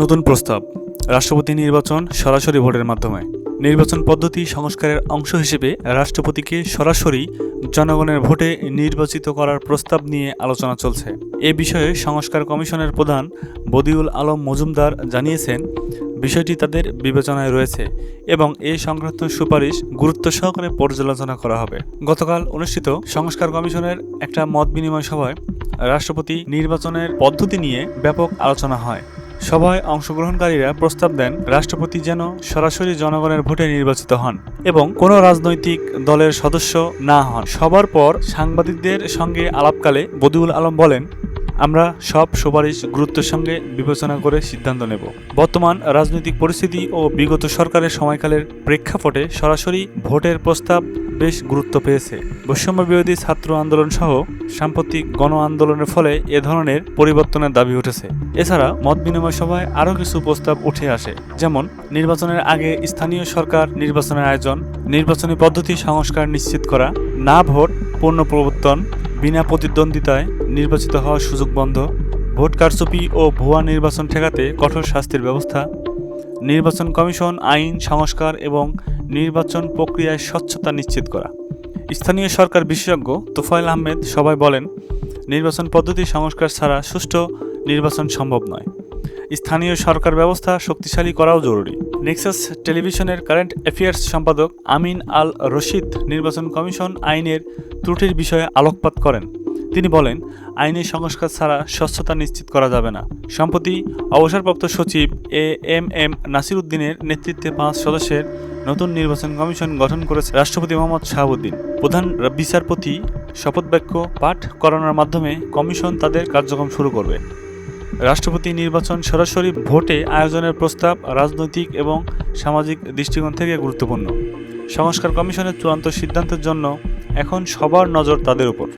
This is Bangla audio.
নতুন প্রস্তাব, রাষ্ট্রপতি নির্বাচন সরাসরি ভোটের মাধ্যমে। নির্বাচন পদ্ধতি সংস্কারের অংশ হিসেবে রাষ্ট্রপতিকে সরাসরি জনগণের ভোটে নির্বাচিত করার প্রস্তাব নিয়ে আলোচনা চলছে। এ বিষয়ে সংস্কার কমিশনের প্রধান বদিউল আলম মজুমদার জানিয়েছেন, বিষয়টি তাদের বিবেচনায় রয়েছে এবং এ সংক্রান্ত সুপারিশ গুরুত্ব সহকারে পর্যালোচনা করা হবে। গতকাল অনুষ্ঠিত সংস্কার কমিশনের একটা মত বিনিময় সভায় রাষ্ট্রপতি নির্বাচনের পদ্ধতি নিয়ে ব্যাপক আলোচনা হয়। সভায় অংশগ্রহণকারীরা প্রস্তাব দেন, রাষ্ট্রপতি যেন সরাসরি জনগণের ভোটে নির্বাচিত হন এবং কোনো রাজনৈতিক দলের সদস্য না হন। সবার পর সাংবাদিকদের সঙ্গে আলাপকালে বদিউল আলম বলেন আমরা সব সুপারিশ গুরুত্বের সঙ্গে বিবেচনা করে সিদ্ধান্ত নেব। বর্তমান রাজনৈতিক পরিস্থিতি ও বিগত সরকারের সময়কালের প্রেক্ষাপটে সরাসরি ভোটের প্রস্তাব বেশ গুরুত্ব পেয়েছে। বৈষম্য বিরোধী ছাত্র আন্দোলন সহ সাম্প্রতিক গণ আন্দোলনের ফলে এ ধরনের পরিবর্তনের দাবি উঠেছে। এছাড়া মত বিনিময় সভায় আরও কিছু প্রস্তাব উঠে আসে, যেমন নির্বাচনের আগে স্থানীয় সরকার নির্বাচনের আয়োজন, নির্বাচনী পদ্ধতি সংস্কার নিশ্চিত করা, না ভোট পূর্ণ প্রবর্তন, বিনা প্রতিদ্বন্দ্বিতায় নির্বাচিত হওয়ার সুযোগ বন্ধ। ভোট কারচুপি ও ভুয়া নির্বাচন ঠেকাতে কঠোর শাস্তির ব্যবস্থা। নির্বাচন কমিশন আইন, সংস্কার এবং নির্বাচন প্রক্রিয়ায় স্বচ্ছতা নিশ্চিত করা। স্থানীয় সরকার বিশেষজ্ঞ তোফায়েল আহমেদ সবাই বলেন, নির্বাচন পদ্ধতি সংস্কার ছাড়া সুষ্ঠু নির্বাচন সম্ভব নয়। স্থানীয় সরকার ব্যবস্থা শক্তিশালী করাও জরুরি। নেক্সাস টেলিভিশনের কারেন্ট অ্যাফেয়ার্স সম্পাদক আমিন আল রশিদ নির্বাচন কমিশন আইনের ত্রুটির বিষয়ে আলোকপাত করেন। তিনি বলেন, আইনি সংস্কার ছাড়া স্বচ্ছতা নিশ্চিত করা যাবে না। সম্প্রতি অবসরপ্রাপ্ত সচিব এ এম এম নাসির উদ্দিনের নেতৃত্বে পাঁচ সদস্যের নতুন নির্বাচন কমিশন গঠন করেছে রাষ্ট্রপতি মোহাম্মদ শাহাবুদ্দিন। প্রধান বিচারপতি শপথ বাক্য পাঠ করানোর মাধ্যমে কমিশন তাদের কার্যক্রম শুরু করবে। রাষ্ট্রপতি নির্বাচন সরাসরি ভোটে আয়োজনের প্রস্তাব রাজনৈতিক এবং সামাজিক দৃষ্টিকোণ থেকে গুরুত্বপূর্ণ। সংস্কার কমিশনের চূড়ান্ত সিদ্ধান্তের জন্য এখন সবার নজর তাদের উপর।